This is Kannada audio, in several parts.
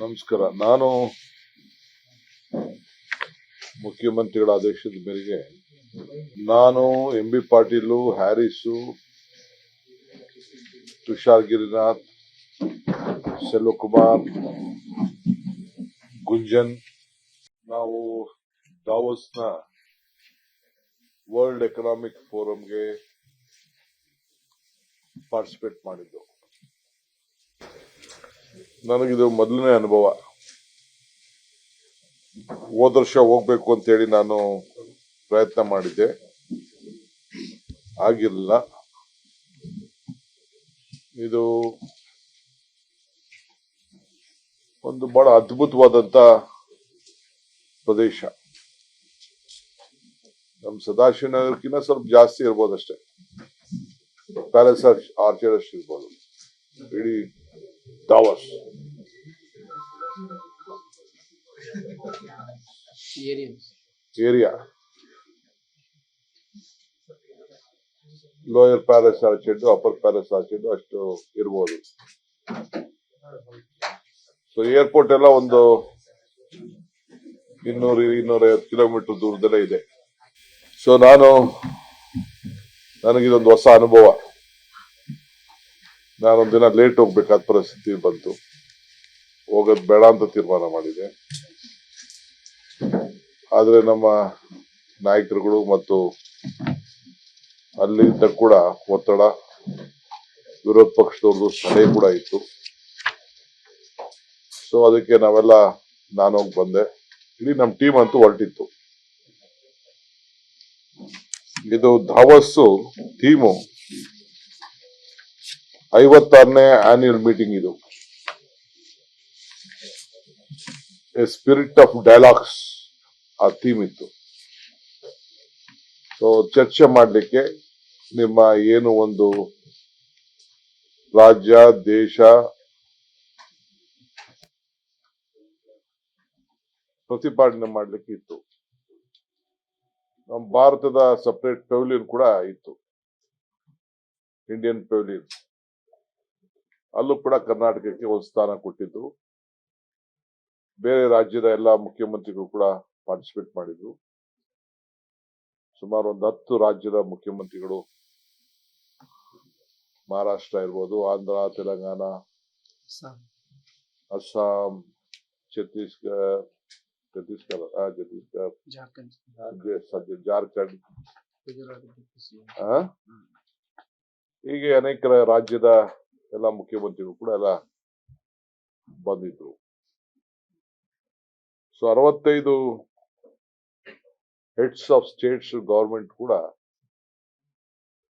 ನಮಸ್ಕಾರ. ನಾನು ಮುಖ್ಯಮಂತ್ರಿಗಳ ಆದೇಶದ ಮೇರೆಗೆ ನಾನು ಎಂ ಬಿ ಪಾಟೀಲು, ಹ್ಯಾರಿಸು, ತುಷಾರ್ ಗಿರಿನಾಥ್ ಸೆಲ್ವಕುಮಾರ್ ಗುಂಜನ್, ನಾವು ದಾವೋಸ್ನ ವರ್ಲ್ಡ್ ಎಕನಾಮಿಕ್ ಫೋರಂಗೆ ಪಾರ್ಟಿಸಿಪೇಟ್ ಮಾಡಿದ್ದು. ನನಗಿದು ಮೊದಲನೇ ಅನುಭವ. ಹೋದ ವರ್ಷ ಹೋಗ್ಬೇಕು ಅಂತೇಳಿ ನಾನು ಪ್ರಯತ್ನ ಮಾಡಿದ್ದೆ. ಆಗಿರಲಿಲ್ಲ ಇದು ಒಂದು ಬಹಳ ಅದ್ಭುತವಾದಂತ ಪ್ರದೇಶ. ನಮ್ಮ ಸದಾಶಿವನಗರಕ್ಕಿಂತ ಸ್ವಲ್ಪ ಜಾಸ್ತಿ ಇರ್ಬೋದಷ್ಟೇ ಪ್ಯಾಲೇಸ್ ಆರ್ಚರ್ ಅಷ್ಟು ಇರ್ಬೋದು. ಇಡೀ Davos. Areas. Area lower palace orchid upper palace orchid ಅಷ್ಟು ಇರ್ಬೋದು. ಸೊ ಏರ್ಪೋರ್ಟ್ ಎಲ್ಲ ಒಂದು ಇನ್ನೂರು, ಇನ್ನೂರೈವತ್ತು ಕಿಲೋಮೀಟರ್ ದೂರದಲ್ಲೇ ಇದೆ. ಸೊ ನಾನು, ನನಗಿದೊಂದು ಹೊಸ ಅನುಭವ. ನಾನೊಂದಿನ ಲೇಟ್ ಹೋಗ್ಬೇಕಾದ ಪರಿಸ್ಥಿತಿ ಬಂತು. ಹೋಗೋದು ಬೇಡ ಅಂತ ತೀರ್ಮಾನ ಮಾಡಿದೆ. ಆದ್ರೆ ನಮ್ಮ ನಾಯಕರುಗಳು ಮತ್ತು ಅಲ್ಲಿಂದ ಕೂಡ ಒತ್ತಡ, ವಿರೋಧ ಪಕ್ಷದವ್ರದ್ದು ಸಲಹೆ ಕೂಡ ಇತ್ತು. ಸೊ ಅದಕ್ಕೆ ನಾವೆಲ್ಲ ನಾನು ಹೋಗಿ ಬಂದೆ. ಇಲ್ಲಿ ನಮ್ಮ ಟೀಮ್ ಅಂತೂ ಹೊರಟಿತ್ತು. ಇದು ಧಾವಸ್ಸು ಟೀಮು ಐವತ್ತಾರನೇ ಆನ್ಯುಯಲ್ ಮೀಟಿಂಗ್ ಇದು. ಎ ಸ್ಪಿರಿಟ್ ಆಫ್ ಡೈಲಾಗ್ಸ್ ಆ ಥೀಮ್ ಇತ್ತು. ಸೊ ಚರ್ಚೆ ಮಾಡಲಿಕ್ಕೆ ನಿಮ್ಮ ಏನು ಒಂದು ರಾಜ್ಯ, ದೇಶ ಪ್ರತಿಪಾದನೆ ಮಾಡಲಿಕ್ಕೆ ಇತ್ತು. ನಮ್ಮ ಭಾರತದ ಸಪರೇಟ್ ಪೆವಿಲಿಯನ್ ಕೂಡ ಇತ್ತು. ಇಂಡಿಯನ್ ಪೆವಿಲಿಯನ್ ಅಲ್ಲೂ ಕೂಡ ಕರ್ನಾಟಕಕ್ಕೆ ಒಂದು ಸ್ಥಾನ ಕೊಟ್ಟಿದ್ದು. ಬೇರೆ ರಾಜ್ಯದ ಎಲ್ಲ ಮುಖ್ಯಮಂತ್ರಿಗಳು ಕೂಡ ಪಾರ್ಟಿಸಿಪೇಟ್ ಮಾಡಿದ್ರು ಸುಮಾರು ಒಂದು ಹತ್ತು ರಾಜ್ಯದ ಮುಖ್ಯಮಂತ್ರಿಗಳು ಮಹಾರಾಷ್ಟ್ರ ಇರ್ಬೋದು ಆಂಧ್ರ ತೆಲಂಗಾಣ. ಅಸ್ಸಾಂ ಛತ್ತೀಸ್ಗಢ ಛತ್ತೀಸ್ಗಢ ಛತ್ತೀಸ್ಗಢ. ಜಾರ್ಖಂಡ್. ಹೀಗೆ ಅನೇಕ ರಾಜ್ಯದ ಎಲ್ಲ ಮುಖ್ಯಮಂತ್ರಿಗಳು ಕೂಡ ಎಲ್ಲ ಬಂದಿದ್ರು ಸೊ ಅರವತ್ತೈದು ಹೆಡ್ಸ್ ಆಫ್ ಸ್ಟೇಟ್ಸ್ ಗೌರ್ಮೆಂಟ್ ಕೂಡ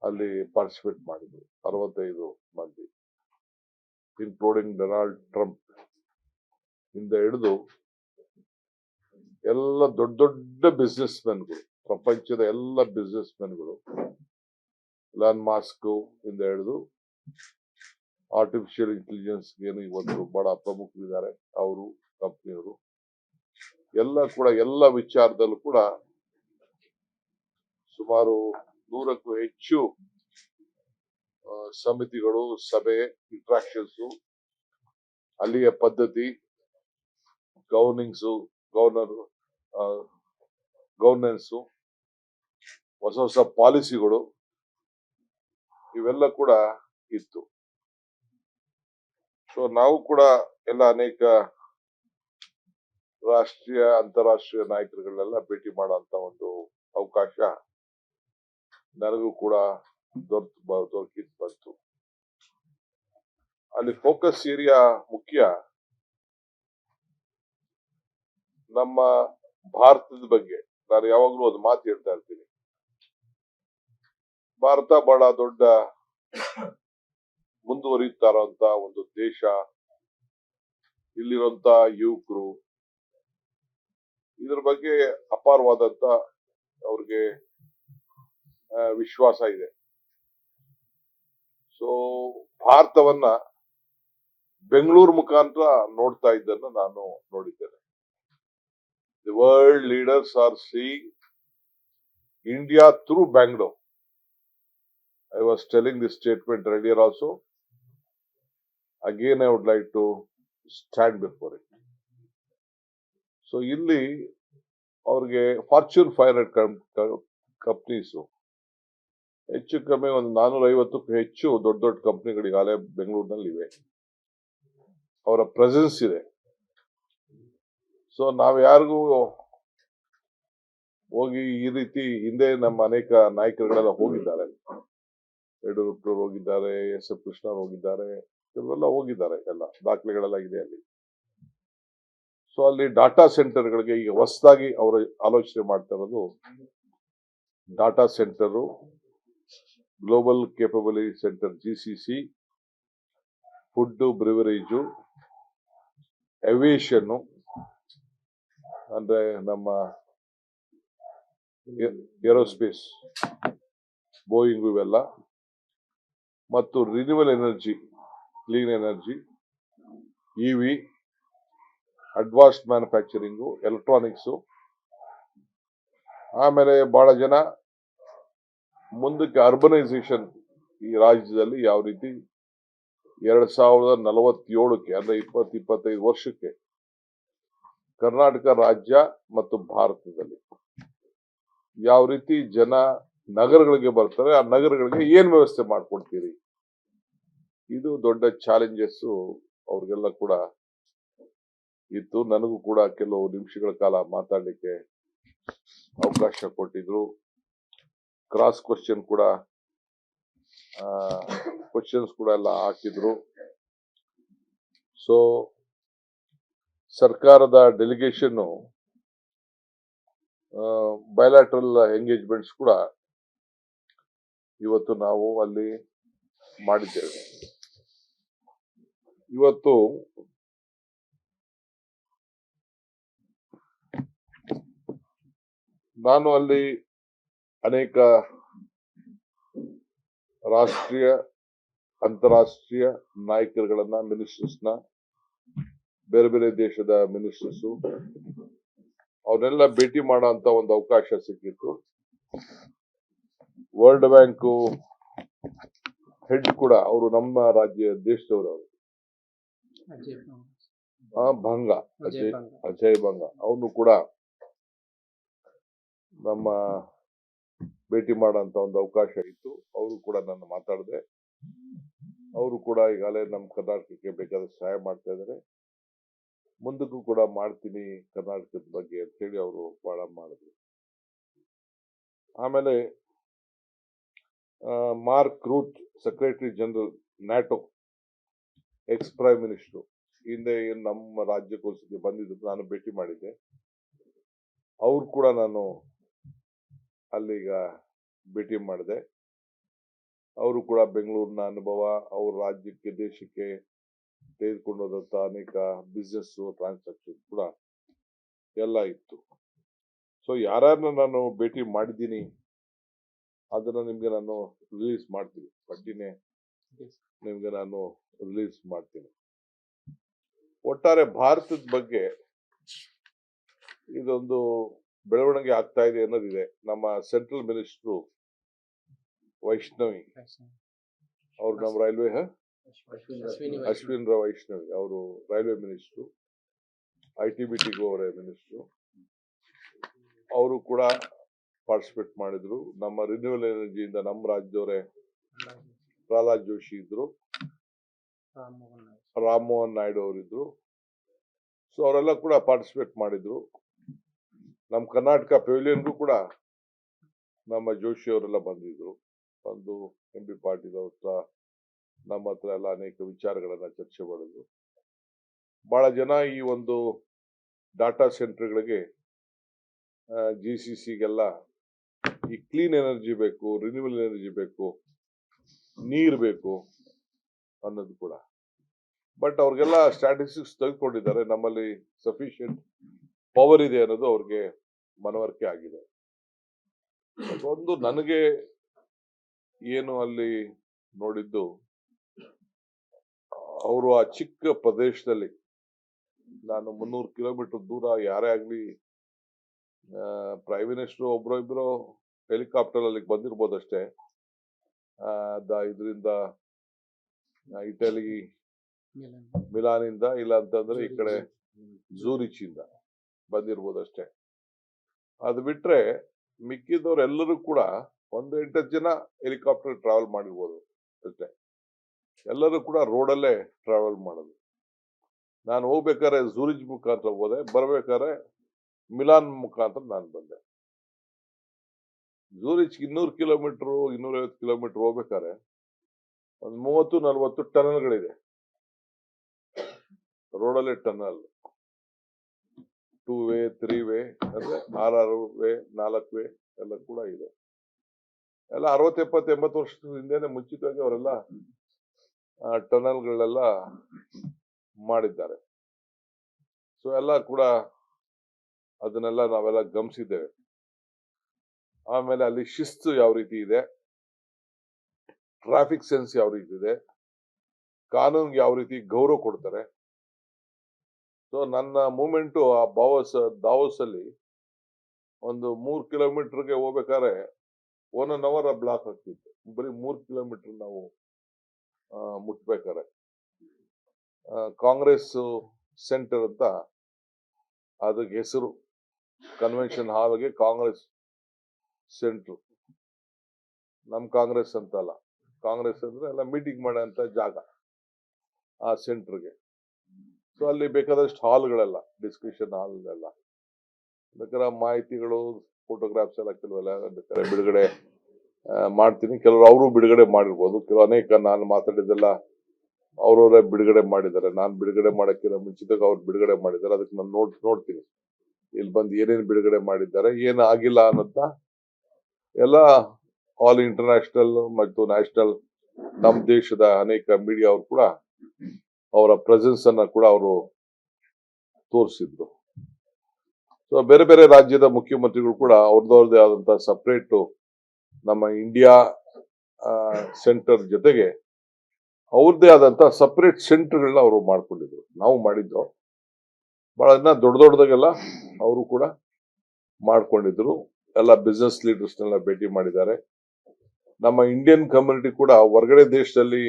ಅಲ್ಲಿ ಪಾರ್ಟಿಸಿಪೇಟ್ ಮಾಡಿದ್ರು, ಅರವತ್ತೈದು ಮಂದಿ ಇನ್ಕ್ಲೂಡಿಂಗ್ ಡೊನಾಲ್ಡ್ ಟ್ರಂಪ್ ಇಂದ ಹಿಡಿದು ಎಲ್ಲ ದೊಡ್ಡ ದೊಡ್ಡ ಬಿಸ್ನೆಸ್ ಮೆನ್ಗಳು ಪ್ರಪಂಚದ ಎಲ್ಲ ಬಿಸ್ನೆಸ್ ಮೆನ್ಗಳು ಲಾನ್ ಮಾಸ್ಕ್ ಇಂದ ಹಿಡಿದು ಆರ್ಟಿಫಿಷಿಯಲ್ ಇಂಟೆಲಿಜೆನ್ಸ್ ಏನು ಇವತ್ತು ಬಹಳ ಪ್ರಮುಖರಿದ್ದಾರೆ, ಅವರು ಕಂಪ್ನಿಯವರು ಎಲ್ಲ ಕೂಡ, ಎಲ್ಲ ವಿಚಾರದಲ್ಲೂ ಕೂಡ ಸುಮಾರು ನೂರಕ್ಕೂ ಹೆಚ್ಚು ಸಮಿತಿಗಳು, ಸಭೆ ಇಂಟ್ರಾಕ್ಷನ್ಸ್ ಅಲ್ಲಿಯ ಪದ್ಧತಿ ಗವರ್ನಿಂಗ್ಸು ಗವರ್ನರ್ ಗವರ್ನೆನ್ಸು ಹೊಸ ಹೊಸ ಪಾಲಿಸಿಗಳು ಇವೆಲ್ಲ ಕೂಡ ಇತ್ತು. ಸೊ ನಾವು ಕೂಡ ಎಲ್ಲ ಅನೇಕ ರಾಷ್ಟ್ರೀಯ, ಅಂತಾರಾಷ್ಟ್ರೀಯ ನಾಯಕರುಗಳನ್ನೆಲ್ಲ ಭೇಟಿ ಮಾಡುವಂತ ಒಂದು ಅವಕಾಶ ನನಗೂ ಕೂಡ ದೊರಕ ದೊರಕಿದ್ ಬಂತು. ಅಲ್ಲಿ ಫೋಕಸ್ ಏರಿಯಾ ಮುಖ್ಯ. ನಮ್ಮ ಭಾರತದ ಬಗ್ಗೆ. ನಾನು ಯಾವಾಗ್ಲೂ ಒಂದು ಮಾತು ಹೇಳ್ತಾ ಇರ್ತೀನಿ. ಭಾರತ ಬಹಳ ದೊಡ್ಡ ಮುಂದುವರಿಯುತ್ತಾರಂತ ಒಂದು ದೇಶ. ಇಲ್ಲಿರುವಂತ ಯುವಕರು. ಇದ್ರ ಬಗ್ಗೆ ಅಪಾರವಾದಂತ ಅವ್ರಿಗೆ ವಿಶ್ವಾಸ ಇದೆ. ಸೊ ಭಾರತವನ್ನ ಬೆಂಗಳೂರು ಮುಖಾಂತರ ನೋಡ್ತಾ ಇದ್ದನ್ನು ನಾನು ನೋಡಿದ್ದೇನೆ. The world leaders are seeing India through Bangalore I was telling this statement ರೆಡಿಯರ್ also again I would like to stand before it so ಇಲ್ಲಿ ಅವ್ರಿಗೆ ಫಾರ್ಚೂನ್ ಫೈವ್ ಹಂಡ್ರೆಡ್ ಕಂಪ್ನೀಸು ಹೆಚ್ಚು ಕಮ್ಮಿ ಒಂದು ನಾನೂರ ಐವತ್ತಕ್ಕೂ ಹೆಚ್ಚು ದೊಡ್ಡ ದೊಡ್ಡ ಕಂಪ್ನಿಗಳಿಗಾಗಲೇ ಬೆಂಗಳೂರಿನಲ್ಲಿ ಇವೆ ಅವರ ಪ್ರೆಸೆನ್ಸ್ ಇದೆ. ಸೊ ನಾವು ಯಾರಿಗೂ ಹೋಗಿ ಈ ರೀತಿ ಹಿಂದೆ ನಮ್ಮ ಅನೇಕ ನಾಯಕರುಗಳೆಲ್ಲ ಹೋಗಿದ್ದಾರೆ. ಯಡಿಯೂರಪ್ಪರು ಹೋಗಿದ್ದಾರೆ, ಎಸ್ ಎಫ್ ಕೃಷ್ಣರ್ ಹೋಗಿದ್ದಾರೆ, ಇವರೆಲ್ಲ ಹೋಗಿದ್ದಾರೆ ಎಲ್ಲ ದಾಖಲೆಗಳೆಲ್ಲ ಇದೆ ಅಲ್ಲಿ. ಸೊ ಅಲ್ಲಿ ಡಾಟಾ ಸೆಂಟರ್ಗಳಿಗೆ ಈಗ ಹೊಸದಾಗಿ ಅವರು ಆಲೋಚನೆ ಮಾಡ್ತಾ ಇರೋದು data centre global capability centre G C C food beverage aviation ಅಂದ್ರೆ ನಮ್ಮ ಏರೋಸ್ಪೇಸ್ ಬೋಯಿಂಗ್ ಇವೆಲ್ಲ. ಮತ್ತು renewal energy clean energy EV advanced manufacturing electronics ಆಮೇಲೆ ಭಾಳ ಜನ ಮುಂದಕ್ಕೆ ಅರ್ಬನೈಸೇಷನ್ ಈ ರಾಜ್ಯದಲ್ಲಿ ಯಾವ ರೀತಿ ಎರಡ್ ಸಾವಿರದ ನಲವತ್ತೇಳಕ್ಕೆ ಅಂದ್ರೆ ಇಪ್ಪತ್ತು ಇಪ್ಪತ್ತೈದು ವರ್ಷಕ್ಕೆ ಕರ್ನಾಟಕ ರಾಜ್ಯ ಮತ್ತು ಭಾರತದಲ್ಲಿ ಯಾವ ರೀತಿ ಜನ ನಗರಗಳಿಗೆ ಬರ್ತಾರೆ, ಆ ನಗರಗಳಿಗೆ ಏನ್ ವ್ಯವಸ್ಥೆ ಮಾಡ್ಕೊಡ್ತೀರಿ? ಇದು ದೊಡ್ಡ ಚಾಲೆಂಜಸ್ ಅವ್ರಿಗೆಲ್ಲ ಕೂಡ ಇತ್ತು. ನನಗೂ ಕೂಡ ಕೆಲವು ನಿಮಿಷಗಳ ಕಾಲ ಮಾತಾಡಲಿಕ್ಕೆ ಅವಕಾಶ ಕೊಟ್ಟಿದ್ರು. ಕ್ರಾಸ್ ಕ್ವಶನ್ ಕೂಡ ಕ್ವಶನ್ಸ್ ಕೂಡ ಎಲ್ಲ ಹಾಕಿದ್ರು. ಸೊ ಸರ್ಕಾರದ ಡೆಲಿಗೇಷನ್ ಬಯಲಾಟ್ರಲ್ ಎಂಗೇಜ್ಮೆಂಟ್ಸ್ ಕೂಡ ಇವತ್ತು ನಾವು ಅಲ್ಲಿ ಮಾಡಿದ್ದೇವೆ. ಇವತ್ತು ನಾನು ಅಲ್ಲಿ ಅನೇಕ ರಾಷ್ಟ್ರೀಯ ಅಂತಾರಾಷ್ಟ್ರೀಯ ನಾಯಕರುಗಳನ್ನ ಮಿನಿಸ್ಟರ್ಸ್ನ ಬೇರೆ ಬೇರೆ ದೇಶದ ಮಿನಿಸ್ಟರ್ಸು ಅವನ್ನೆಲ್ಲ ಭೇಟಿ ಮಾಡೋ ಅಂತ ಒಂದು ಅವಕಾಶ ಸಿಕ್ಕಿತ್ತು. ವರ್ಲ್ಡ್ ಬ್ಯಾಂಕು ಹೆಡ್ ಕೂಡ ಅವರು ನಮ್ಮ ರಾಜ್ಯ ದೇಶದವರು ಭಂಗ ಅಜಯ್ ಅಜಯ್ ಭಂಗ ಅವನು ಕೂಡ ನಮ್ಮ ಭೇಟಿ ಮಾಡೋಂತ ಒಂದು ಅವಕಾಶ ಇತ್ತು. ಅವರು ಕೂಡ ನನ್ನ ಮಾತಾಡಿದೆ. ಅವರು ಕೂಡ ಈಗಾಗಲೇ ನಮ್ಮ ಕರ್ನಾಟಕಕ್ಕೆ ಬೇಕಾದ ಸಹಾಯ ಮಾಡ್ತಾ ಇದ್ದಾರೆ. ಮುಂದಕ್ಕೂ ಕೂಡ ಮಾಡ್ತೀನಿ ಕರ್ನಾಟಕದ ಬಗ್ಗೆ ಅಂತ ಹೇಳಿ ಅವರು ಬಹಳ ಮಾಡಿದ್ರು. ಆಮೇಲೆ Mark Rutte, secretary general, NATO ex prime minister. ಹಿಂದೆ ನಮ್ಮ ರಾಜ್ಯಕ್ಕೋಸ್ಕರ ಬಂದಿದ್ದು ನಾನು ಭೇಟಿ ಮಾಡಿದ್ದೆ. ಅವ್ರು ಕೂಡ ನಾನು ಅಲ್ಲೀಗ ಭೇಟಿ ಮಾಡಿದೆ. ಅವರು ಕೂಡ ಬೆಂಗಳೂರಿನ ಅನುಭವ ಅವ್ರ ರಾಜ್ಯಕ್ಕೆ ದೇಶಕ್ಕೆ ತೆಗೆದುಕೊಂಡು ಹೋದಂತ ಅನೇಕ ಬಿಸ್ನೆಸ್ ಟ್ರಾನ್ಸಾಕ್ಷನ್ ಕೂಡ ಎಲ್ಲ ಇತ್ತು. ಸೊ ಯಾರನ್ನ ನಾನು ಭೇಟಿ ಮಾಡಿದ್ದೀನಿ ಅದನ್ನ ನಿಮ್ಗೆ ನಾನು ರಿಲೀಸ್ ಮಾಡ್ತೀನಿ. ಪಟ್ಟಿನೇ Yes. ನಿಮ್ಗೆ ನಾನು ರಿಲೀಸ್ ಮಾಡ್ತೀನಿ. ಒಟ್ಟಾರೆ ಭಾರತದ ಬಗ್ಗೆ ಇದೊಂದು ಬೆಳವಣಿಗೆ ಆಗ್ತಾ ಇದೆ ಅನ್ನೋದಿದೆ. ನಮ್ಮ ಸೆಂಟ್ರಲ್ ಮಿನಿಸ್ಟ್ರು ವೈಷ್ಣವಿ. ಅವ್ರು ನಮ್ಮ ರೈಲ್ವೆ ಅಶ್ವಿನಿ ರಾವ್ ವೈಷ್ಣವಿ ಅವರು railway minister I T B ಅವರೇ ಮಿನಿಸ್ಟ್ರು. ಅವರು ಕೂಡ ಪಾರ್ಟಿಸಿಪೇಟ್ ಮಾಡಿದ್ರು. ನಮ್ಮ ರಿನ್ಯೂವಲ್ ಎನರ್ಜಿಯಿಂದ ನಮ್ಮ ರಾಜ್ಯದವರೇ ಪ್ರಹ್ಲಾದ್ ಜೋಶಿ ಇದ್ರು. ನಾಯ್ಡು. ರಾಮಮೋಹನ್ ನಾಯ್ಡು ಅವರಿದ್ರು. ಸೊ ಅವರೆಲ್ಲ ಕೂಡ ಪಾರ್ಟಿಸಿಪೇಟ್ ಮಾಡಿದ್ರು. ನಮ್ಮ ಕರ್ನಾಟಕ ಪೆವಿಲಿಯನ್ಗೂ ಕೂಡ ನಮ್ಮ ಜೋಶಿ ಅವರೆಲ್ಲ ಬಂದಿದ್ರು. ಬಂದು ಎಂ ಬಿ ಪಾಟೀಲ್ ಅವ್ರ ನಮ್ಮ ಹತ್ರ ಎಲ್ಲ ಅನೇಕ ವಿಚಾರಗಳನ್ನ ಚರ್ಚೆ ಮಾಡಿದ್ರು. ಬಹಳ ಜನ ಈ ಒಂದು ಡಾಟಾ ಸೆಂಟರ್ಗಳಿಗೆ ಜಿ ಸಿ ಸಿಗೆಲ್ಲ ಈ ಕ್ಲೀನ್ ಎನರ್ಜಿ ಬೇಕು ರಿನ್ಯೂವಲ್ ಎನರ್ಜಿ ಬೇಕು, ನೀರು ಬೇಕು ಅನ್ನೋದು ಕೂಡ. ಬಟ್ ಅವ್ರಿಗೆಲ್ಲ ಸ್ಟ್ಯಾಟಿಸ್ಟಿಕ್ಸ್ ತೆಗೆದುಕೊಂಡಿದ್ದಾರೆ. ನಮ್ಮಲ್ಲಿ ಸಫಿಶಿಯಂಟ್ ಪವರ್ ಇದೆ ಅನ್ನೋದು ಅವ್ರಿಗೆ ಮನವರಿಕೆ ಆಗಿದೆ. ಒಂದು ನನಗೆ ಏನು ಅಲ್ಲಿ ನೋಡಿದ್ದು ಅವರು ಆ ಚಿಕ್ಕ ಪ್ರದೇಶದಲ್ಲಿ ನಾನು ಮುನ್ನೂರು ಕಿಲೋಮೀಟರ್ ದೂರ ಯಾರೇ ಆಗ್ಲಿ ಪ್ರೈಮ್ ಮಿನಿಸ್ಟರ್ ಒಬ್ರು ಇಬ್ರು ಹೆಲಿಕಾಪ್ಟರ್ ಅಲ್ಲಿ ಬಂದಿರ್ಬೋದಷ್ಟೇ. ಆ, ದ- ಇದರಿಂದ ಇಟಲಿ ಮಿಲನ್. ಮಿಲಾನಿಂದ ಇಲ್ಲ ಅಂತಂದ್ರೆ ಈ ಕಡೆ ಝೂರಿಚಿಂದ ಬಂದಿರ್ಬೋದು ಅಷ್ಟೇ ಅದು ಬಿಟ್ರೆ ಮಿಕ್ಕಿದವರೆಲ್ಲರೂ ಕೂಡ ಒಂದು ಎಂಟತ್ತು ಜನ ಹೆಲಿಕಾಪ್ಟರ್ ಟ್ರಾವೆಲ್ ಮಾಡಿರ್ಬೋದು ಅಷ್ಟೇ. ಎಲ್ಲರೂ ಕೂಡ ರೋಡಲ್ಲೇ ಟ್ರಾವೆಲ್ ಮಾಡೋದು. ನಾನು ಹೋಗ್ಬೇಕಾದ್ರೆ ಝೂರಿಜ್ ಮುಖಾಂತರ ಹೋದೆ, ಬರ್ಬೇಕಾದ್ರೆ ಮಿಲಾನ್ ಮುಖಾಂತರ ನಾನು ಬಂದೆ. ಝೂರಿಚ್ ಇನ್ನೂರು ಕಿಲೋಮೀಟರ್, ಇನ್ನೂರೈವತ್ತು ಕಿಲೋಮೀಟರ್ ಹೋಗ್ಬೇಕಾದ್ರೆ ಒಂದು ಮೂವತ್ತು ನಲ್ವತ್ತು ಟನಲ್ಗಳಿದೆ. ರೋಡಲ್ಲೇ tunnel. Two way three way ಅಂದ್ರೆ ಆರಾರು ವೇ ನಾಲ್ಕು ವೇ ಎಲ್ಲ ಕೂಡ ಇದೆ. ಎಲ್ಲ ಅರವತ್ ಎಪ್ಪತ್ ಎಂಬತ್ತು ವರ್ಷದ ಹಿಂದೆನೆ ಮುಂಚಿತವಾಗಿ ಅವರೆಲ್ಲ ಟನಲ್ಗಳೆಲ್ಲ ಮಾಡಿದ್ದಾರೆ. ಸೊ ಎಲ್ಲ ಕೂಡ ಅದನ್ನೆಲ್ಲ ನಾವೆಲ್ಲ ಗಮನಿಸಿದ್ದೇವೆ. ಆಮೇಲೆ ಅಲ್ಲಿ ಶಿಸ್ತು ಯಾವ ರೀತಿ ಇದೆ? ಟ್ರಾಫಿಕ್ ಸೆನ್ಸ್ ಯಾವ ರೀತಿ ಇದೆ? ಕಾನೂನ್ಗೆ ಯಾವ ರೀತಿ ಗೌರವ ಕೊಡ್ತಾರೆ? ಸೊ ನನ್ನ ಮೂಮೆಂಟು ಆ ಬಾವಸ್ ದಾವಸ್ ಅಲ್ಲಿ ಒಂದು ಮೂರು ಕಿಲೋಮೀಟರ್ಗೆ ಹೋಗ್ಬೇಕಾದ್ರೆ ಒನ್ ಅನ್ ಅವರ್ ಬ್ಲಾಕ್ ಆಗ್ತಿತ್ತು. ಬರೀ ಮೂರು ಕಿಲೋಮೀಟರ್ ನಾವು ಮುಟ್ಬೇಕಾರೆ ಕಾಂಗ್ರೆಸ್ ಸೆಂಟರ್ ಅಂತ ಅದಕ್ಕೆ ಹೆಸರು. ಕನ್ವೆನ್ಷನ್ ಹಾಲ್ಗೆ ಕಾಂಗ್ರೆಸ್ ಸೆಂಟ್ರು. ನಮ್ಮ ಕಾಂಗ್ರೆಸ್ ಅಂತಲ್ಲ. ಕಾಂಗ್ರೆಸ್ ಅಂದ್ರೆ ಎಲ್ಲ ಮೀಟಿಂಗ್ ಮಾಡೋಂಥ ಜಾಗ ಆ ಸೆಂಟರ್ಗೆ. ಸೊ ಅಲ್ಲಿ ಬೇಕಾದಷ್ಟು ಹಾಲ್ಗಳೆಲ್ಲ ಡಿಸ್ಕಷನ್ ಹಾಲ್ ಎಲ್ಲ. ಬೇಕಾದ್ರೆ ಮಾಹಿತಿಗಳು ಫೋಟೋಗ್ರಾಫ್ಸ್ ಎಲ್ಲ ಕೆಲವೆಲ್ಲ ಬೇಕಾದ್ರೆ ಬಿಡುಗಡೆ ಮಾಡ್ತೀನಿ. ಕೆಲವರು ಅವರು ಬಿಡುಗಡೆ ಮಾಡಿರ್ಬೋದು. ಕೆಲವು ಅನೇಕ ನಾನು ಮಾತಾಡಿದ್ದೆಲ್ಲ ಅವರವರೇ ಬಿಡುಗಡೆ ಮಾಡಿದ್ದಾರೆ. ನಾನು ಬಿಡುಗಡೆ ಮಾಡೋಕ್ಕಿಂತ ಮುಂಚಿತವಾಗಿ ಅವ್ರು ಬಿಡುಗಡೆ ಮಾಡಿದ್ದಾರೆ. ಅದಕ್ಕೆ ನಾನು ನೋಡ್, ನೋಡ್ತೀನಿ. ಇಲ್ಲಿ ಬಂದು ಏನೇನು ಬಿಡುಗಡೆ ಮಾಡಿದ್ದಾರೆ, ಏನು ಆಗಿಲ್ಲ ಅನ್ನೋದನ್ನ ಎಲ್ಲ ಆಲ್ ಇಂಟರ್ನ್ಯಾಷನಲ್ ಮತ್ತು ನ್ಯಾಷನಲ್ ನಮ್ಮ ದೇಶದ ಅನೇಕ ಮೀಡಿಯಾ ಅವರು ಕೂಡ ಅವರ ಪ್ರೆಸೆನ್ಸ್ ಅನ್ನ ಕೂಡ ಅವರು ತೋರಿಸಿದ್ರು. ಸೊ ಬೇರೆ ಬೇರೆ ರಾಜ್ಯದ ಮುಖ್ಯಮಂತ್ರಿಗಳು ಕೂಡ ಅವ್ರದ್ದವ್ರದ್ದೇ ಆದಂತ ಸಪ್ರೇಟ್ ನಮ್ಮ ಇಂಡಿಯಾ ಸೆಂಟರ್ ಜೊತೆಗೆ ಅವ್ರದ್ದೇ ಆದಂತ ಸಪ್ರೇಟ್ ಸೆಂಟರ್ಗಳನ್ನ ಅವರು ಮಾಡ್ಕೊಂಡಿದ್ರು. ನಾವು ಮಾಡಿದ್ದು ಬಹಳ ದಿನ ದೊಡ್ಡ ದೊಡ್ಡದಾಗೆಲ್ಲ ಅವರು ಕೂಡ ಮಾಡ್ಕೊಂಡಿದ್ರು. ಎಲ್ಲ ಬಿಸ್ನೆಸ್ ಲೀಡರ್ಸ್ನೆಲ್ಲ ಭೇಟಿ ಮಾಡಿದ್ದಾರೆ. ನಮ್ಮ ಇಂಡಿಯನ್ ಕಮ್ಯುನಿಟಿ ಕೂಡ ಹೊರಗಡೆ ದೇಶದಲ್ಲಿ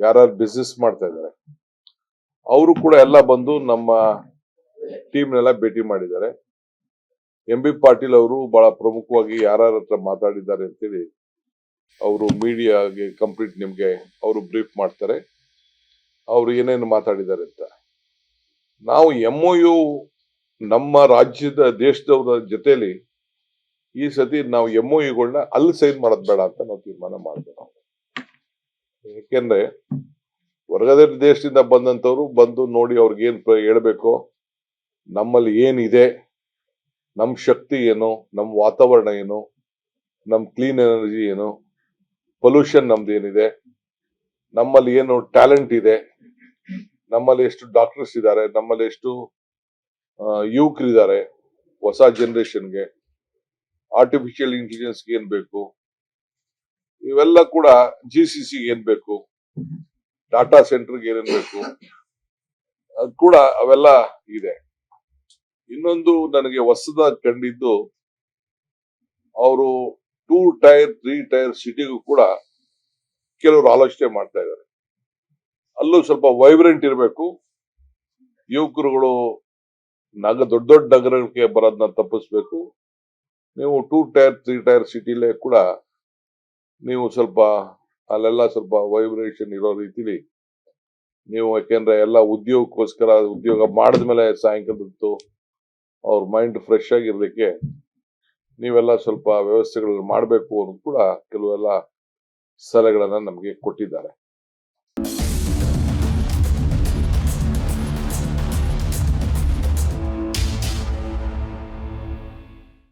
ಯಾರ್ಯಾರು ಬಿಸ್ನೆಸ್ ಮಾಡ್ತಾ ಇದ್ದಾರೆ. ಅವರು ಕೂಡ ಎಲ್ಲ ಬಂದು ನಮ್ಮ ಟೀಮ್ನೆಲ್ಲ ಭೇಟಿ ಮಾಡಿದ್ದಾರೆ. ಎಂ ಬಿ ಪಾಟೀಲ್ ಅವರು ಬಹಳ ಪ್ರಮುಖವಾಗಿ ಯಾರ್ಯಾರ ಹತ್ರ ಮಾತಾಡಿದ್ದಾರೆ ಅಂತೇಳಿ ಅವರು ಮೀಡಿಯಾಗೆ ಕಂಪ್ಲೀಟ್ ನಿಮಗೆ ಅವರು ಬ್ರೀಫ್ ಮಾಡ್ತಾರೆ. ಅವರು ಏನೇನು ಮಾತಾಡಿದ್ದಾರೆ ಅಂತ. ನಾವು ಎಂ ಯು ನಮ್ಮ ರಾಜ್ಯದ ದೇಶದವರ ಜೊತೆಯಲ್ಲಿ ಈ ಸತಿ ನಾವು ಎಂ ಯುಗಳನ್ನ ಅಲ್ಲಿ ಸೈನ್ ಮಾಡೋದು ಬೇಡ ಅಂತ ನಾವು ತೀರ್ಮಾನ ಮಾಡಿದ್ವಿ ಯಾಕೆಂದ್ರೆ ಹೊರಗಡೆ ದೇಶದಿಂದ ಬಂದಂತವ್ರು ಬಂದು ನೋಡಿ ಅವ್ರಿಗೆ ಏನ್ ಪ್ರ- ಹೇಳ್ಬೇಕೋ, ನಮ್ಮಲ್ಲಿ ಏನಿದೆ, ನಮ್ ಶಕ್ತಿ ಏನು, ನಮ್ ವಾತಾವರಣ ಏನು, ನಮ್ ಕ್ಲೀನ್ ಎನರ್ಜಿ ಏನು ಪೊಲ್ಯೂಷನ್ ನಮ್ದು ಏನಿದೆ, ನಮ್ಮಲ್ಲಿ ಏನು ಟ್ಯಾಲೆಂಟ್ ಇದೆ, ನಮ್ಮಲ್ಲಿ ಎಷ್ಟು ಡಾಕ್ಟರ್ಸ್ ಇದ್ದಾರೆ, ನಮ್ಮಲ್ಲಿ ಎಷ್ಟು ಯುವಕರಿದ್ದಾರೆ, ಹೊಸ ಜನರೇಷನ್ಗೆ ಆರ್ಟಿಫಿಷಿಯಲ್ ಇಂಟೆಲಿಜೆನ್ಸ್ಗೆ ಏನ್ ಬೇಕು ಇವೆಲ್ಲ ಕೂಡ ಜಿ ಸಿ ಸಿ ಏನ್ ಬೇಕು? ಡಾಟಾ ಸೆಂಟರ್ಗೆ ಏನೇನ್ ಬೇಕು? ಅದು ಕೂಡ ಅವೆಲ್ಲ ಇದೆ. ಇನ್ನೊಂದು ನನಗೆ ಹೊಸದಾಗಿ ಕಂಡಿದ್ದು, ಅವರು ಟೂ ಟೈರ್ ತ್ರೀ ಟೈರ್ ಸಿಟಿಗೂ ಕೂಡ ಕೆಲವರು ಆಲೋಚನೆ ಮಾಡ್ತಾ ಇದ್ದಾರೆ ಅಲ್ಲೂ ಸ್ವಲ್ಪ ವೈಬ್ರೆಂಟ್ ಇರಬೇಕು. ಯುವಕರುಗಳು ನಗ, ದೊಡ್ಡ ದೊಡ್ಡ ನಗರಕ್ಕೆ ಬರೋದನ್ನ ತಪ್ಪಿಸ್ಬೇಕು. ನೀವು ಟೂ ಟೈರ್ ತ್ರೀ ಟೈರ್ ಸಿಟಿಲೇ ಕೂಡ ನೀವು ಸ್ವಲ್ಪ ಅಲ್ಲೆಲ್ಲ ಸ್ವಲ್ಪ ವೈಬ್ರೇಷನ್ ಇರೋ ರೀತಿಲಿ ನೀವು ಯಾಕೆಂದ್ರೆ ಎಲ್ಲ ಉದ್ಯೋಗಕ್ಕೋಸ್ಕರ ಉದ್ಯೋಗ ಮಾಡಿದ್ಮೇಲೆ ಸಾಯಂಕಾಲದ್ದು ಅವ್ರ ಮೈಂಡ್ ಫ್ರೆಶ್ ಆಗಿರ್ಲಿಕ್ಕೆ ನೀವೆಲ್ಲ ಸ್ವಲ್ಪ ವ್ಯವಸ್ಥೆಗಳನ್ನು ಮಾಡಬೇಕು ಅನ್ನೋದು ಕೂಡ ಕೆಲವೆಲ್ಲ ಸಲಹೆಗಳನ್ನ ನಮಗೆ ಕೊಟ್ಟಿದ್ದಾರೆ.